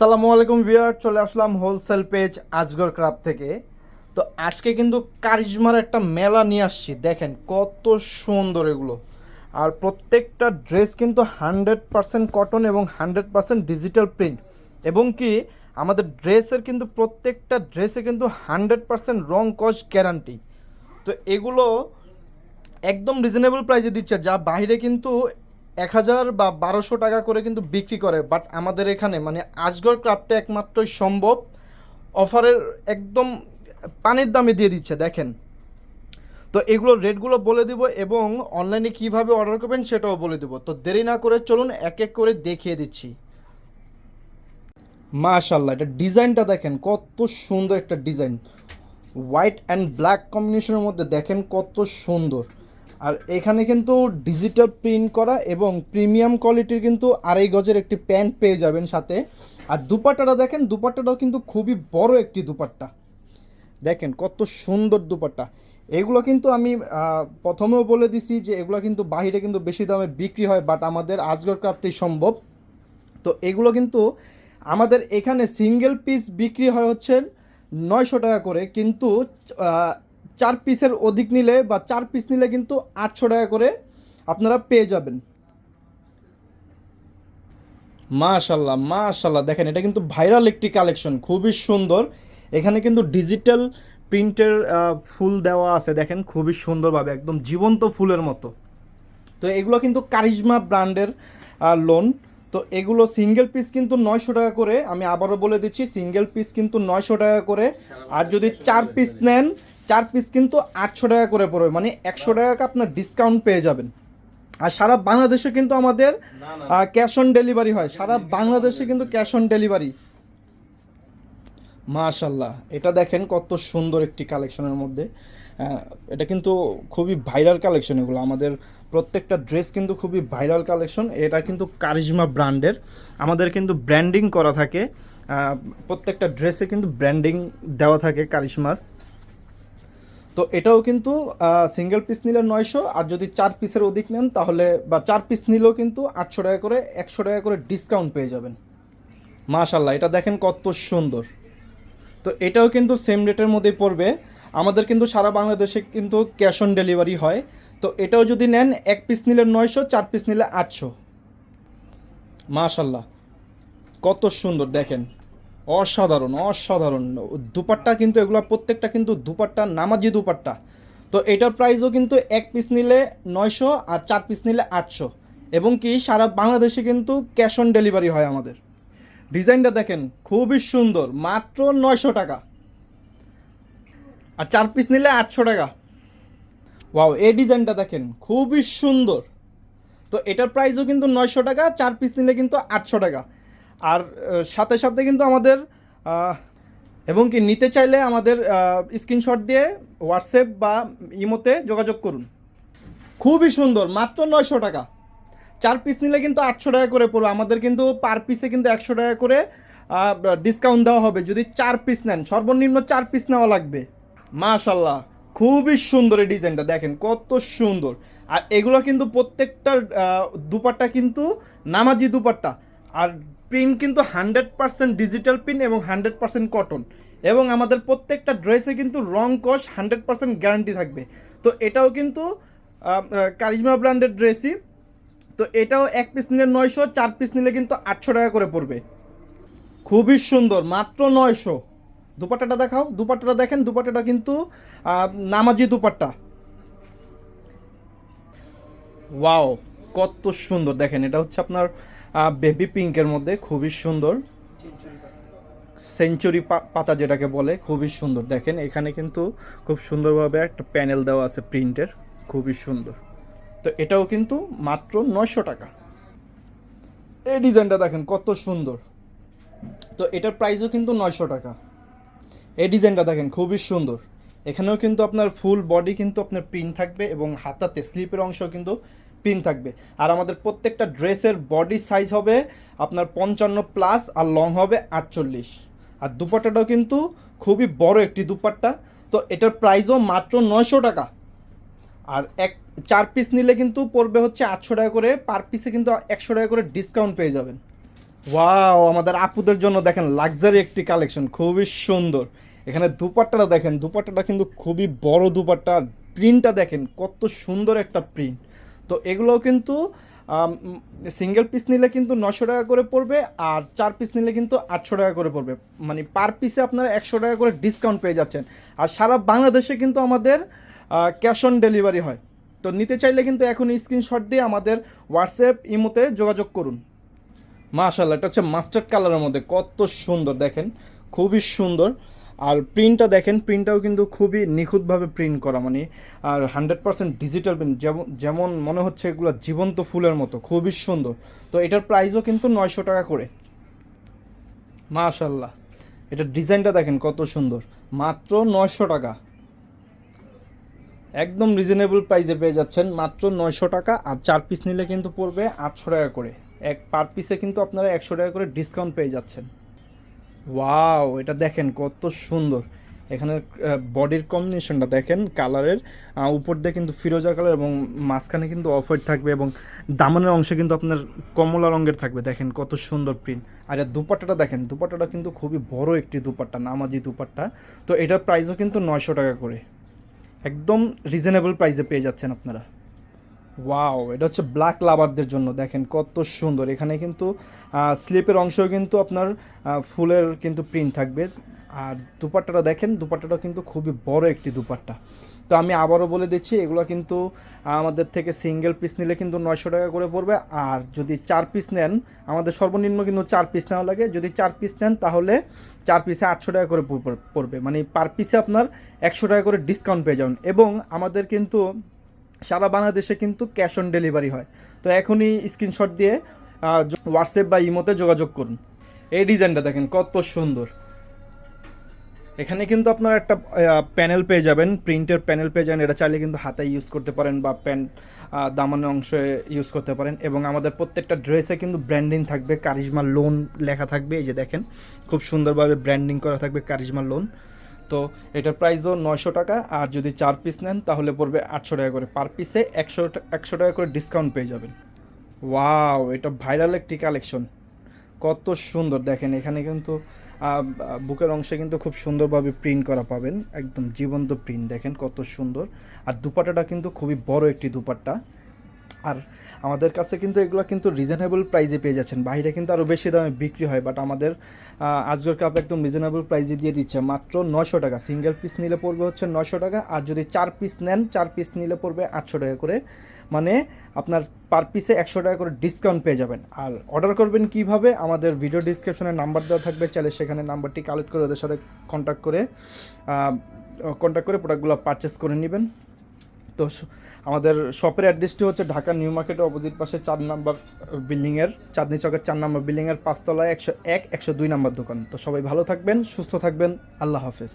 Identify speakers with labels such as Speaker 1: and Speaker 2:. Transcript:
Speaker 1: আসসালামু আলাইকুম ভিয়ার চলে আসলাম হোলসেল পেজ আজগর ক্রাফট থেকে। তো আজকে কিন্তু কারিজমার একটা মেলা নিয়ে আসছি, দেখেন কত সুন্দর এগুলো। আর প্রত্যেকটা ড্রেস কিন্তু হান্ড্রেড পারসেন্ট কটন এবং হান্ড্রেড পারসেন্ট ডিজিটাল প্রিন্ট এবং কি, আমাদের ড্রেসের কিন্তু প্রত্যেকটা ড্রেসে কিন্তু হান্ড্রেড পারসেন্ট রং কস গ্যারান্টি তো এগুলো একদম রিজনেবল প্রাইসে দিচ্ছে, যা বাইরে কিন্তু এক হাজার বা বারোশো টাকা করে কিন্তু বিক্রি করে বাট আমাদের এখানে মানে আজগর ক্রাফটে একমাত্রই সম্ভব। অফারের একদম পানির দামে দিয়ে দিচ্ছে, দেখেন। তো এগুলোর রেটগুলো বলে দিব এবং অনলাইনে কীভাবে অর্ডার করবেন সেটাও বলে দেবো। তো দেরি না করে চলুন এক এক করে দেখিয়ে দিচ্ছি। মাশাল্লাহ এটা ডিজাইনটা দেখেন, কত সুন্দর একটা ডিজাইন। হোয়াইট অ্যান্ড ব্ল্যাক কম্বিনেশনের মধ্যে দেখেন কত সুন্দর। আর এখানে কিন্তু ডিজিটাল প্রিন্ট করা এবং প্রিমিয়াম কোয়ালিটির কিন্তু আড়াই গজের একটি প্যান্ট পেয়ে যাবেন সাথে। আর দুপাট্টাটা দেখেন, দুপাট্টাটাও কিন্তু খুবই বড় একটি দুপাট্টা। দেখেন কত সুন্দর দুপাট্টা। এগুলো কিন্তু আমি প্রথমেও বলে দিছি যে এগুলো কিন্তু বাইরে কিন্তু বেশি দামে বিক্রি হয় বাট আমাদের আজগর ক্রাফটেই সম্ভব। তো এগুলো কিন্তু আমাদের এখানে সিঙ্গেল পিস বিক্রি হয় হচ্ছে নয়শো টাকা করে, কিন্তু চার পিসের অধিক নিলে বা চার পিস নিলে কিন্তু আটশো টাকা করে আপনারা পেয়ে যাবেন। মাশাল্লাহ মাশাল্লাহ। দেখেন, এটা কিন্তু ভাইরাল একটি কালেকশন, খুবই সুন্দর। এখানে কিন্তু ডিজিটাল প্রিন্টের ফুল দেওয়া আছে, দেখেন, খুবই সুন্দরভাবে, একদম জীবন্ত ফুলের মতো। তো এগুলো কিন্তু কারিজমা ব্র্যান্ডের লোন তো এগুলো সিঙ্গেল পিস কিন্তু নয়শো টাকা করে আমি আবারও বলে দিচ্ছি সিঙ্গেল পিস কিন্তু নয়শো টাকা করে। আর যদি চার পিস নেন চার পিস কিন্তু আটশো টাকা করে পড়বে মানে একশো টাকা আপনার ডিসকাউন্ট পেয়ে যাবেন। আর সারা বাংলাদেশে কিন্তু আমাদের ক্যাশ অন ডেলিভারি হয় সারা বাংলাদেশে কিন্তু ক্যাশ অন ডেলিভারি মাশাল্লাহ এটা দেখেন কত সুন্দর একটি কালেকশনের মধ্যে। এটা কিন্তু খুবই ভাইরাল কালেকশন এগুলো। আমাদের প্রত্যেকটা ড্রেস কিন্তু খুবই ভাইরাল কালেকশন। এটা কিন্তু কারিজমা ব্র্যান্ডের। আমাদের কিন্তু ব্র্যান্ডিং করা থাকে। প্রত্যেকটা ড্রেসে কিন্তু ব্র্যান্ডিং দেওয়া থাকে কারিশমার তো এটাও কিন্তু সিঙ্গেল পিস নিলে নয়শো, আর যদি চার পিসের অধিক নেন তাহলে, বা চার পিস নিলেও কিন্তু আটশো টাকা করে, একশো টাকা করে ডিসকাউন্ট পেয়ে যাবেন। মাশাল্লাহ এটা দেখেন কত সুন্দর। তো এটাও কিন্তু সেম রেটের মধ্যেই পড়বে। আমাদের কিন্তু সারা বাংলাদেশে কিন্তু ক্যাশ অন ডেলিভারি হয়। তো এটাও যদি নেন, এক পিস নিলে নয়শো, চার পিস নিলে আটশো। মাশাল্লাহ কত সুন্দর, দেখেন। অসাধারণ অসাধারণ। দুপাট্টা কিন্তু এগুলো, প্রত্যেকটা কিন্তু দুপাট্টা, নামাজি দুপাট্টা। তো এটার প্রাইসও কিন্তু এক পিস নিলে নয়শো আর চার পিস নিলে আটশো। এবং কি, সারা বাংলাদেশে কিন্তু ক্যাশ অন ডেলিভারি হয় আমাদের। ডিজাইনটা দেখেন, খুবই সুন্দর, মাত্র নয়শো টাকা। আর চার পিস নিলে আটশো টাকা। ওয়াও এই ডিজাইনটা দেখেন, খুবই সুন্দর। তো এটার প্রাইসও কিন্তু নয়শো টাকা, চার পিস নিলে কিন্তু আটশো টাকা। আর সাথে সাথে কিন্তু আমাদের এবং কি নিতে চাইলে আমাদের স্ক্রিনশট দিয়ে হোয়াটসঅ্যাপ বা ইমোতে যোগাযোগ করুন। খুবই সুন্দর, মাত্র নয়শো টাকা। চার পিস নিলে কিন্তু আটশো টাকা করে পড়বে। আমাদের কিন্তু পার পিসে কিন্তু একশো টাকা করে ডিসকাউন্ট দেওয়া হবে। যদি চার পিস নেন, সর্বনিম্ন চার পিস নেওয়া লাগবে। মাশাল্লাহ খুবই সুন্দর এই ডিজাইনটা। দেখেন, কত সুন্দর। আর এগুলো কিন্তু প্রত্যেকটা দুপাট্টা কিন্তু নামাজি দুপাট্টা। আর প্রিন্ট কিন্তু হান্ড্রেড পার্সেন্ট ডিজিটাল প্রিন্ট এবং হান্ড্রেড পার্সেন্ট কটন এবং আমাদের প্রত্যেকটা ড্রেসে কিন্তু রং কস হান্ড্রেড পার্সেন্ট গ্যারান্টি থাকবে। তো এটাও কিন্তু কারিজমা ব্র্যান্ডের ড্রেসই তো এটাও এক পিস নিলে নয়শো, চার পিস নিলে কিন্তু আটশো টাকা করে পড়বে। খুবই সুন্দর, মাত্র নয়শো। দুপাট্টাটা দেখাও, দুপাট্টাটা দেখেন, দুপাট্টাটা কিন্তু নামাজি দুপাট্টা। ওয়াও, কত সুন্দর। দেখেন, এটা হচ্ছে আপনার বেবি পিঙ্কের মধ্যে, খুবই সুন্দর। সেঞ্চুরি পাতা যেটাকে বলে, খুবই সুন্দর। দেখেন, এখানে কিন্তু খুব সুন্দরভাবে একটা প্যানেল দেওয়া আছে প্রিন্টের খুবই সুন্দর। তো এটাও কিন্তু মাত্র নয়শো টাকা। এই ডিজাইনটা দেখেন কত সুন্দর। তো এটার প্রাইসও কিন্তু নয়শো টাকা। এই ডিজাইনটা দেখেন খুবই সুন্দর। এখানেও কিন্তু আপনার ফুল বডি কিন্তু আপনার প্রিন্ট থাকবে এবং হাতাতে স্লিপের অংশ কিন্তু প্রিন্ট থাকবে। আর আমাদের প্রত্যেকটা ড্রেসের বডি সাইজ হবে আপনার পঞ্চান্ন প্লাস আর লং হবে আটচল্লিশ। আর দুপাট্টাটাও কিন্তু খুবই বড় একটি দুপাট্টা। তো এটার প্রাইসও মাত্র নয়শো টাকা। আর এক, চার পিস নিলে কিন্তু পড়বে হচ্ছে আটশো টাকা করে পার পিসে কিন্তু একশো টাকা করে ডিসকাউন্ট পেয়ে যাবেন। ওয়াও আমাদের আপুদের জন্য দেখেন লাক্সারি একটি কালেকশন খুবই সুন্দর। এখানে দুপাট্টাটা দেখেন, দুপাট্টাটা কিন্তু খুবই বড় দুপাট্টা প্রিন্টটা দেখেন কত সুন্দর একটা প্রিন্ট তো এগুলোও কিন্তু সিঙ্গেল পিস নিলে কিন্তু নশো টাকা করে পড়বে, আর চার পিস নিলে কিন্তু আটশো টাকা করে পড়বে। মানে পার পিসে আপনারা একশো টাকা করে ডিসকাউন্ট পেয়ে যাচ্ছেন। আর সারা বাংলাদেশে কিন্তু আমাদের ক্যাশ অন ডেলিভারি হয়। তো নিতে চাইলে কিন্তু এখন স্ক্রিনশট দিয়ে আমাদের হোয়াটসঅ্যাপ ইমোতে যোগাযোগ করুন। মাশাল্লাহ এটা হচ্ছে মাস্টার্ড কালারের মধ্যে। কত সুন্দর, দেখেন। খুবই সুন্দর। আর প্রিন্টটা দেখেন প্রিন্টটাও কিন্তু খুবই নিখুঁতভাবে প্রিন্ট করা। মানে আর হান্ড্রেড পার্সেন্ট ডিজিটাল প্রিন্ট যেমন যেমন মনে হচ্ছে এগুলো জীবন্ত ফুলের মতো, খুবই সুন্দর। তো এটার প্রাইসও কিন্তু নয়শো টাকা করে। মাশাল্লাহ এটার ডিজাইনটা দেখেন কত সুন্দর। মাত্র নয়শো টাকা। একদম রিজনেবল প্রাইসে পেয়ে যাচ্ছেন। মাত্র নয়শো টাকা আর চার পিস নিলে কিন্তু পড়বে আটশো টাকা করে। এক পার পিসে কিন্তু আপনারা একশো টাকা করে ডিসকাউন্ট পেয়ে যাচ্ছেন। ওয়াও এটা দেখেন কত সুন্দর। এখানে বডির কম্বিনেশনটা দেখেন কালারের উপর দিয়ে কিন্তু ফিরোজা কালার এবং মাঝখানে কিন্তু অফ হোয়াইট থাকবে এবং দামনের অংশে কিন্তু আপনার কমলা রঙের থাকবে। দেখেন কত সুন্দর প্রিন্ট আর দুপাট্টাটা দেখেন, দুপাট্টাটা কিন্তু খুবই বড় একটি দুপাট্টা, নামাজি দুপাট্টা। তো এটার প্রাইসও কিন্তু নয়শো টাকা করে। একদম রিজনেবল প্রাইসে পেয়ে যাচ্ছেন আপনারা। ওয়াও এটা হচ্ছে ব্ল্যাক লাভারদের জন্য। দেখেন কত সুন্দর। এখানে কিন্তু স্লিপের অংশেও কিন্তু আপনার ফুলের কিন্তু প্রিন্ট থাকবে। আর দুপাট্টাটা দেখেন দুপাট্টাটা কিন্তু খুবই বড় একটি দুপাট্টা। তো আমি আবারও বলে দিচ্ছি, এগুলো কিন্তু আমাদের থেকে সিঙ্গেল পিস নিলে কিন্তু নয়শো টাকা করে পড়বে। আর যদি চার পিস নেন, আমাদের সর্বনিম্ন কিন্তু চার পিস নেওয়া লাগে। যদি চার পিস নেন, তাহলে চার পিসে আটশো টাকা করে পড়- পড়বে। মানে পার পিসে আপনার একশো টাকা করে ডিসকাউন্ট পেয়ে যাবেন। এবং আমাদের কিন্তু সারা বাংলাদেশে কিন্তু ক্যাশ অন ডেলিভারি হয়। তো এখনই স্ক্রিনশট দিয়ে হোয়াটসঅ্যাপ বা ইমোতে যোগাযোগ করুন। এই ডিজাইনটা দেখেন, কত সুন্দর। এখানে কিন্তু আপনারা একটা প্যানেল পেয়ে যাবেন প্রিন্টের প্যানেল পেয়ে যাবেন। এটা চাইলে কিন্তু হাতে ইউজ করতে পারেন বা প্যান দামানের অংশে ইউজ করতে পারেন। এবং আমাদের প্রত্যেকটা ড্রেসে কিন্তু ব্র্যান্ডিং থাকবে কারিজমা লোন লেখা থাকবে। এই যে দেখেন, খুব সুন্দরভাবে ব্র্যান্ডিং করা থাকবে কারিজমা লোন তো এটার প্রাইসও নয়শো টাকা, আর যদি চার পিস নেন, তাহলে পড়বে আটশো টাকা করে। পার পিসে একশো একশো টাকা করে ডিসকাউন্ট পেয়ে যাবেন। ওয়াও এটা ভাইরাল একটি কালেকশন কত সুন্দর। দেখেন, এখানে কিন্তু বুকের অংশে কিন্তু খুব সুন্দরভাবে প্রিন্ট করা পাবেন। একদম জীবন্ত প্রিন্ট দেখেন কত সুন্দর। আর দুপাটাটা কিন্তু খুবই বড় একটি দুপাট্টা। আর আমাদের কাছে কিন্তু এগুলো কিন্তু রিজনেবল প্রাইজে পেয়ে যাচ্ছেন। বাইরে কিন্তু আরও বেশি দামে বিক্রি হয় বাট আমাদের আহ, আজকের কাপ একদম রিজনেবল প্রাইজে দিয়ে দিচ্ছে। মাত্র নশো টাকা। সিঙ্গেল পিস নিলে পড়বে হচ্ছে নশো টাকা আর যদি চার পিস নেন চার পিস নিলে পড়বে আটশো টাকা করে। মানে আপনার পার পিসে একশো টাকা করে ডিসকাউন্ট পেয়ে যাবেন। আর অর্ডার করবেন কীভাবে? আমাদের ভিডিও ডিসক্রিপশনে নাম্বার দেওয়া থাকবে চাইলে সেখানে নাম্বারটি কালেক্ট করে ওদের সাথে কন্ট্যাক্ট করে কন্ট্যাক্ট করে প্রোডাক্টগুলো পারচেস করে নেবেন। তো আমাদের শপের অ্যাড্রেসটি হচ্ছে ঢাকা নিউ মার্কেটের অপোজিট পাশে চার নাম্বার বিল্ডিংয়ের, চাঁদনি চকের চার নাম্বার বিল্ডিংয়ের পাঁচতলায় একশো এক, একশো দুই নাম্বার দোকান। তো সবাই ভালো থাকবেন, সুস্থ থাকবেন, আল্লাহ হাফেজ।